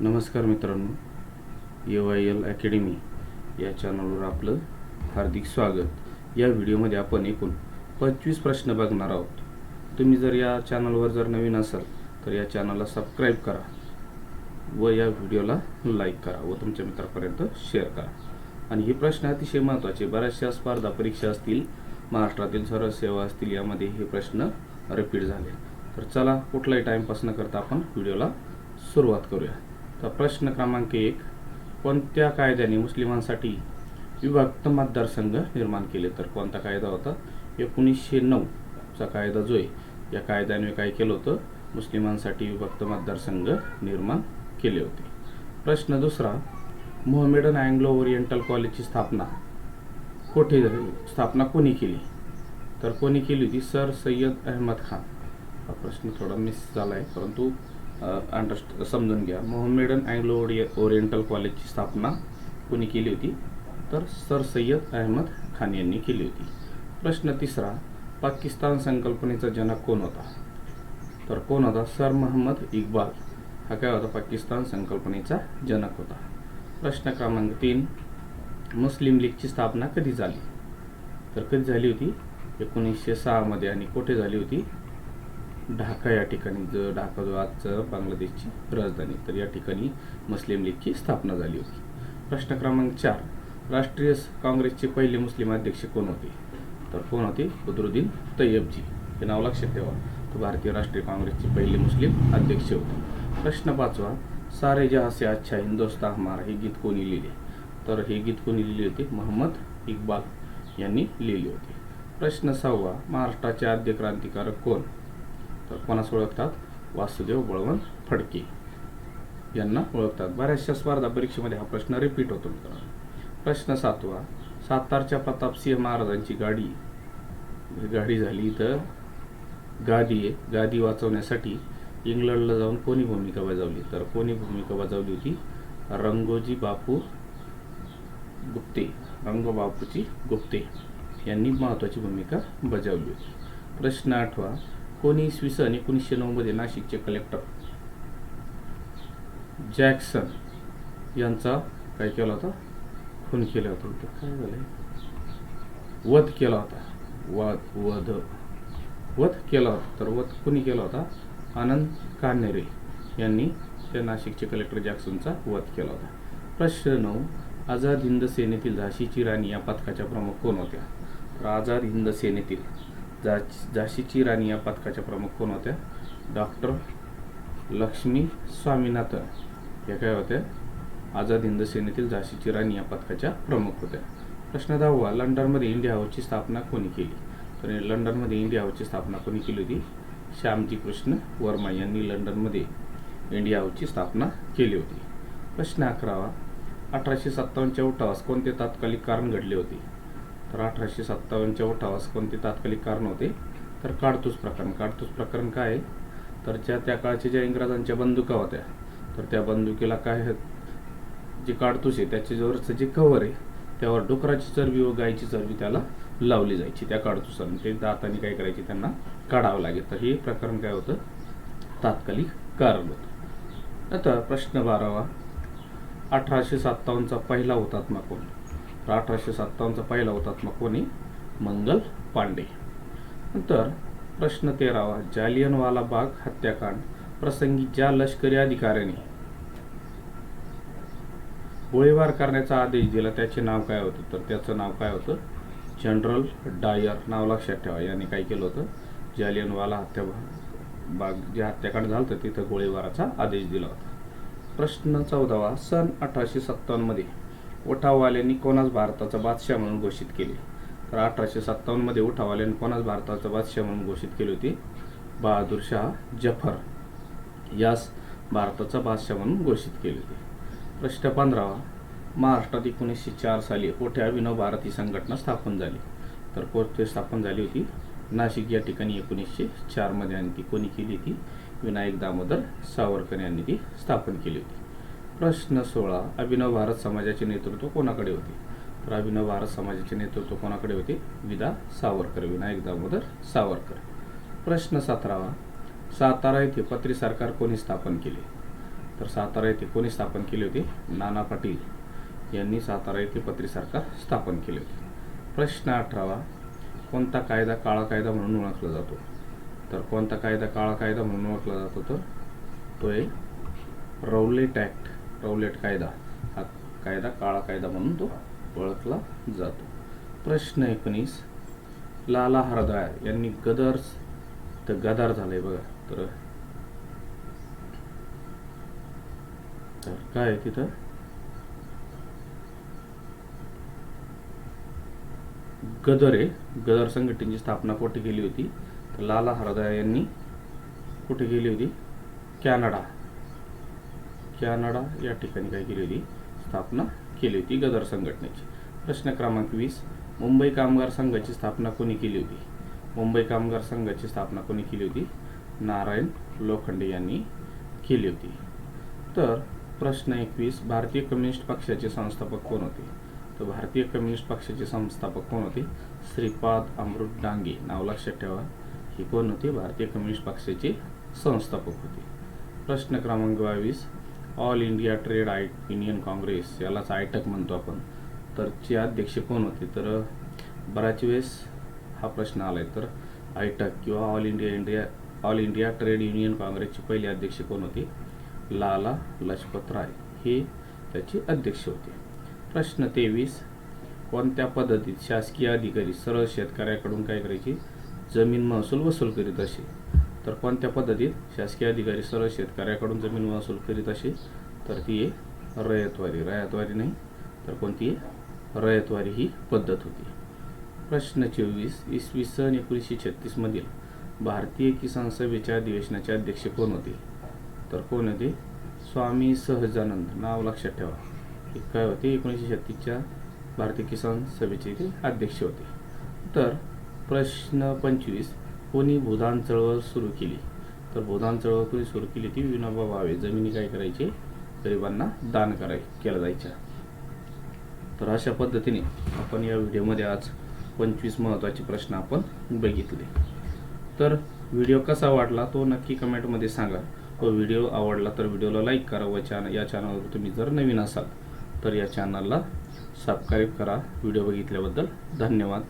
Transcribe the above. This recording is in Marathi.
नमस्कार मित्रांनो ए वाय एल अकॅडमी या चॅनलवर आपलं हार्दिक स्वागत. या व्हिडिओमध्ये आपण एकूण पंचवीस प्रश्न बघणार आहोत. तुम्ही जर या चॅनलवर जर नवीन असाल तर या चॅनलला सबस्क्राईब करा व या व्हिडिओला लाईक करा व तुमच्या मित्रापर्यंत शेअर करा. आणि हे प्रश्न अतिशय महत्त्वाचे बऱ्याचशा स्पर्धा परीक्षा असतील महाराष्ट्रातील सर्व सेवा असतील यामध्ये हे प्रश्न रिपीट झाले. तर चला कुठलाही टाईमपास न करता आपण व्हिडिओला सुरुवात करूया. तर प्रश्न क्रमांक एक कोणत्या कायद्याने मुस्लिमांसाठी विभक्त मतदारसंघ निर्माण केले? तर कोणता कायदा होता? एकोणीसशे नऊचा कायदा जो आहे या कायद्याने काय केलं होतं? मुस्लिमांसाठी विभक्त मतदारसंघ निर्माण केले होते. प्रश्न दुसरा मोहमेडन अँग्लो ओरिएंटल कॉलेजची स्थापना कोठे झाली? स्थापना कोणी केली? तर कोणी केली होती? सर सय्यद अहमद खान. हा प्रश्न थोडा मिस झाला आहे परंतु अंडरस्ट समजून घ्या. मोहम्मेडन अँग्लो ओरिएंटल कॉलेजची स्थापना कोणी केली होती? तर सर सय्यद अहमद खान यांनी केली होती. प्रश्न तिसरा पाकिस्तान संकल्पनेचा जनक कोण होता? तर कोण होता? सर मोहम्मद इक्बाल. हा काय होता? पाकिस्तान संकल्पनेचा जनक होता. प्रश्न क्रमांक तीन मुस्लिम लीगची स्थापना कधी झाली? तर कधी झाली होती? एकोणीसशे सहामध्ये आणि कुठे झाली होती? ढाका या ठिकाणी जो ढाका जो आजचं बांगलादेशची राजधानी तर या ठिकाणी मुस्लिम लीगची स्थापना झाली होती. प्रश्न क्रमांक चार. राष्ट्रीय काँग्रेसचे पहिले मुस्लिम अध्यक्ष कोण होते? तर कोण होते? बदरुद्दीन तय्यबजी हे नाव लक्षात ठेवा. तर भारतीय राष्ट्रीय काँग्रेसचे पहिले मुस्लिम अध्यक्ष होते. प्रश्न पाचवा. सारे जहा से अच्छा हिंदोस्ता हमारा हे गीत कोणी लिहिले? तर हे गीत कोणी लिहिले होते? मोहम्मद इक्बाल यांनी लिहिले होते. प्रश्न सहावा. महाराष्ट्राचे आद्य क्रांतिकारक कोण? तर कोणास ओळखतात? वासुदेव बळवंत फडके. यांना ओळखतात. बऱ्याचशा स्पर्धा परीक्षेमध्ये हा प्रश्न रिपीट होतो मित्रांनो. प्रश्न सातवा. सातारच्या प्रतापसिंह महाराजांची गाडी गाडी झाली तर गादी आहे. गादी वाचवण्यासाठी इंग्लंडला जाऊन कोणी भूमिका बजावली? तर कोणी भूमिका बजावली होती? रंगोजी बापू गुप्ते. रंगोबापूची गुप्ते यांनी महत्त्वाची भूमिका बजावली होती. प्रश्न आठवा. कोणी इसवी सन एकोणीसशे नऊमध्ये नाशिकचे कलेक्टर जॅक्सन यांचा काय केला होता? खून केला होता. काय झालं वध केला होता. वध वध. वध केला होता. तर वध कुणी केला होता? आनंद कान्हेरे यांनी त्या नाशिकचे कलेक्टर जॅक्सनचा वध केला होता. प्रश्न नऊ आझाद हिंद सेनेतील झाशीची राणी या पथकाच्या प्रमुख कोण होत्या? तर आझाद हिंद सेनेतील झा झाशीची राणी या पथकाच्या प्रमुख कोण होत्या डॉक्टर लक्ष्मी स्वामीनाथन. या काय होत्या आझाद हिंद सेनेतील झाशीची राणी या पथकाच्या प्रमुख होत्या प्रश्न दहावा लंडनमध्ये इंडिया हाऊसची स्थापना कोणी केली? तर लंडनमध्ये इंडिया हाऊसची स्थापना कोणी केली होती? श्यामजी कृष्ण वर्मा यांनी लंडनमध्ये इंडिया हाऊसची स्थापना केली होती. प्रश्न अकरावा अठराशे सत्तावन्नच्या उठावास कोणते तात्कालिक कारण घडले होते? तर अठराशे सत्तावन्नच्या उठावास कोणते तात्कालिक कारण होते? तर काडतूस प्रकरण. काडतूस प्रकरण काय आहे? तर ज्या त्या काळच्या ज्या इंग्रजांच्या बंदुका होत्या तर त्या बंदुकीला काय जे काडतूस आहे त्याच्यावरचं जे कवर आहे त्यावर डुकराची चरबी व गायची चरबी त्याला लावली जायची त्या काडतुसाने. ते दाताने काय करायचे? त्यांना काढावं लागेल. तर हे प्रकरण काय होतं? तात्कालिक कारण होतं. आता प्रश्न बारावा. अठराशे सत्तावन्नचा पहिला हुतात्मा कोण? तर अठराशे सत्तावन्नचा पहिला हुतात्मा कोणी? मंगल पांडे. नंतर प्रश्न तेरावा जालियनवाला बाग हत्याकांड प्रसंगी ज्या लष्करी अधिकाऱ्याने गोळीबार करण्याचा आदेश दिला त्याचे नाव काय होतं? तर त्याचं नाव काय होतं? जनरल डायर नाव लक्षात ठेवा याने काय केलं होतं? जालियनवाला हत्या बाग जे हत्याकांड झालं होतं तिथं गोळीबाराचा आदेश दिला होता. प्रश्न चौदावा सन अठराशे सत्तावन्नमध्ये उठाववाल्यांनी कोणास भारताचा बादशाह म्हणून घोषित केले? तर अठराशे सत्तावन्नमध्ये उठाववाल्यांनी कोणास भारताचा बादशाह म्हणून घोषित केले होते? बहादूर शाह जफर यास भारताचा बादशाह म्हणून घोषित केले होते. प्रश्न पंधरावा. महाराष्ट्रात एकोणीसशे चार साली कोठे अभिनव भारती संघटना स्थापन झाली. तर कोठे स्थापन झाली होती? नाशिक या ठिकाणी एकोणीसशे चारमध्ये आणि ती कोणी केली होती? विनायक दामोदर सावरकर यांनी ती स्थापन केली होती. प्रश्न सोळा अभिनव भारत समाजाचे नेतृत्व कोणाकडे होते? तर अभिनव भारत समाजाचे नेतृत्व कोणाकडे होते? विदा सावरकर विनायक दामोदर सावरकर. प्रश्न सतरावा. सातारा येथे पत्री सरकार कोणी स्थापन केले? तर सातारा येथे कोणी स्थापन केले होते? नाना पाटील यांनी सातारा येथे पत्री सरकार स्थापन केले होते. प्रश्न अठरावा. कोणता कायदा काळा कायदा म्हणून ओळखला जातो? तर कोणता कायदा काळा कायदा म्हणून ओळखला जातो? तर तो आहे रौलेट ॲक्ट. रौलेट कायदा. हा कायदा काळा कायदा म्हणून तो ओळखला जातो. प्रश्न एकोणीस. लाला हरदळ यांनी गदर तर गदार झालंय बघा. तर तर काय आहे तिथं? गदर आहे. गदर संघटनेची स्थापना कुठे केली होती? तर लाला हरदळ यांनी कुठे केली होती? कॅनडा. कॅनडा या ठिकाणी काय केली होती स्थापना केली होती गदर संघटनेची. प्रश्न क्रमांक वीस मुंबई कामगार संघाची स्थापना कोणी केली होती? मुंबई कामगार संघाची स्थापना कोणी केली होती? नारायण लोखंडे यांनी केली होती. तर प्रश्न एकवीस भारतीय कम्युनिस्ट पक्षाचे संस्थापक कोण होते? तर भारतीय कम्युनिस्ट पक्षाचे संस्थापक कोण होते? श्रीपाद अमृत डांगे. नाव लक्षात ठेवा हे कोण होते? भारतीय कम्युनिस्ट पक्षाचे संस्थापक होते. प्रश्न क्रमांक बावीस ऑल इंडिया ट्रेड आय युनियन काँग्रेस यालाच आयटक म्हणतो आपण. तर चे अध्यक्ष कोण होते? तर बऱ्याच वेळेस हा प्रश्न आलाय. तर आयटक किंवा all India India all India trade union काँग्रेसचे पहिले अध्यक्ष कोण होते? लाला लजपत राय हे त्याचे अध्यक्ष होते. प्रश्न तेवीस कोणत्या पद्धतीत शासकीय अधिकारी सरळ शेतकऱ्याकडून काय करायची? जमीन महसूल वसूल करीत असे. तर कोणत्या पद्धतीत शासकीय अधिकारी सर्व शेतकऱ्याकडून जमीन महसूल करीत असेल तर ती आहे रयतवारी. रयतवारी नाही तर कोणती आहे रयतवारी ही पद्धत होती. प्रश्न चोवीस इसवी सन एकोणीसशे छत्तीसमधील भारतीय किसान सभेच्या अधिवेशनाचे अध्यक्ष कोण होते? तर कोण होते? स्वामी सहजानंद. नाव लक्षात ठेवा. हे काय होते? एकोणीसशे छत्तीसच्या भारतीय किसान सभेचे ते अध्यक्ष होते. तर प्रश्न पंचवीस कोणी भूदान चळवळ सुरू केली तर भूदान चळवळ कोणी सुरू केली ती विनोबा भावे. जमिनी काय करायची? गरिबांना दान कराय केलं जायच्या तर अशा पद्धतीने आपण या व्हिडिओमध्ये आज पंचवीस महत्त्वाचे प्रश्न आपण बघितले. तर व्हिडिओ कसा वाटला तो नक्की कमेंटमध्ये सांगा. व व्हिडिओ आवडला तर व्हिडिओला लाईक करा व चॅन या चॅनलवर तुम्ही जर नवीन असाल तर या चॅनलला सबस्क्राईब करा. व्हिडिओ बघितल्याबद्दल धन्यवाद.